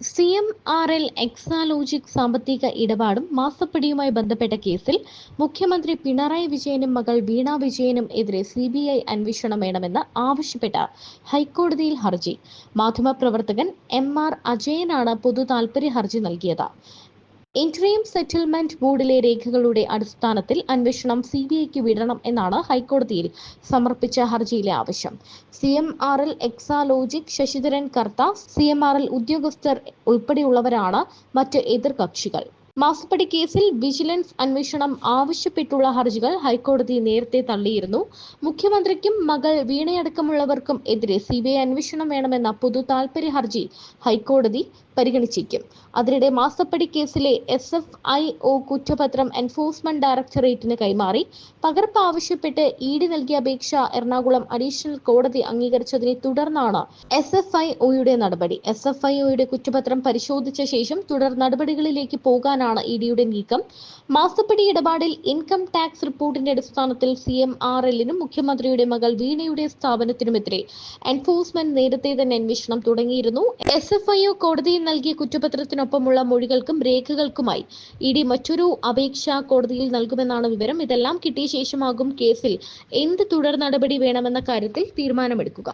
C M R L Exalogic സാമ്പത്തിക ഇടപാടും മാസപ്പടിയുമായി ബന്ധപ്പെട്ട കേസിൽ മുഖ്യമന്ത്രി പിണറായി വിജയനും മകൾ വീണ വിജയനും എതിരെ സി ബി ഐ അന്വേഷണം വേണമെന്ന് ആവശ്യപ്പെട്ട ഹൈക്കോടതിയിൽ ഹർജി. മാധ്യമപ്രവർത്തകൻ എം ആർ അജയനാണ് പൊതു താൽപര്യ ഹർജി നൽകിയത്. ഇന്ററീം സെറ്റിൽമെന്റ് ബോർഡിലെ രേഖകളുടെ അടിസ്ഥാനത്തിൽ അന്വേഷണം സി ബി ഐക്ക് വിടണം എന്നാണ് ഹൈക്കോടതിയിൽ സമർപ്പിച്ച ഹർജിയിലെ ആവശ്യം. C M R L Exalogic Sasidharan Kartha C M R L ഉദ്യോഗസ്ഥർ ഉൾപ്പെടെയുള്ളവരാണ് മറ്റ് എതിർകക്ഷികൾ മാസപ്പടി കേസിൽ വിജിലൻസ് അന്വേഷണം ആവശ്യപ്പെട്ടുള്ള ഹർജികൾ ഹൈക്കോടതി നേരത്തെ തള്ളിയിരുന്നു. മുഖ്യമന്ത്രിക്കും മകൾ വീണയടക്കമുള്ളവർക്കും എതിരെ സി ബി ഐ അന്വേഷണം വേണമെന്ന പൊതു താൽപര്യ ഹർജി ഹൈക്കോടതി പരിഗണിച്ചേക്കും അതിനിടെ മാസപ്പടി കേസിലെ എസ് എഫ് ഐ ഒ കുറ്റപത്രം എൻഫോഴ്സ്മെന്റ് ഡയറക്ടറേറ്റിന് കൈമാറി. പകർപ്പ് ആവശ്യപ്പെട്ട് ഇ ഡി നൽകിയ അപേക്ഷ എറണാകുളം അഡീഷണൽ കോടതി അംഗീകരിച്ചതിനെ തുടർന്നാണ് എസ് എഫ് ഐ ഒയുടെ നടപടി. എസ് എഫ് ഐ ഒയുടെ കുറ്റപത്രം പരിശോധിച്ച ശേഷം തുടർ നടപടികളിലേക്ക് പോകാനാണ് ഇ ഇഡിയുടെ നീക്കം. മാസപ്പടി ഇടപാടിൽ ഇൻകം ടാക്സ് റിപ്പോർട്ടിന്റെ അടിസ്ഥാനത്തിൽ സി എം ആർ എല്ലിനും മുഖ്യമന്ത്രിയുടെ മകൾ വീണയുടെ സ്ഥാപനത്തിനുമെതിരെ എൻഫോഴ്സ്മെന്റ് നേരത്തെ തന്നെ അന്വേഷണം തുടങ്ങിയിരുന്നു. എസ് എഫ് ഐ ഒ കോടതിയിൽ നൽകിയ കുറ്റപത്രത്തിനൊപ്പമുള്ള മൊഴികൾക്കും രേഖകൾക്കുമായി ഇഡി മറ്റൊരു അപേക്ഷ കോടതിയിൽ നൽകുമെന്നാണ് വിവരം. ഇതെല്ലാം കിട്ടിയ ശേഷമാകും കേസിൽ എന്ത് തുടർ നടപടി വേണമെന്ന കാര്യത്തിൽ തീരുമാനമെടുക്കുക.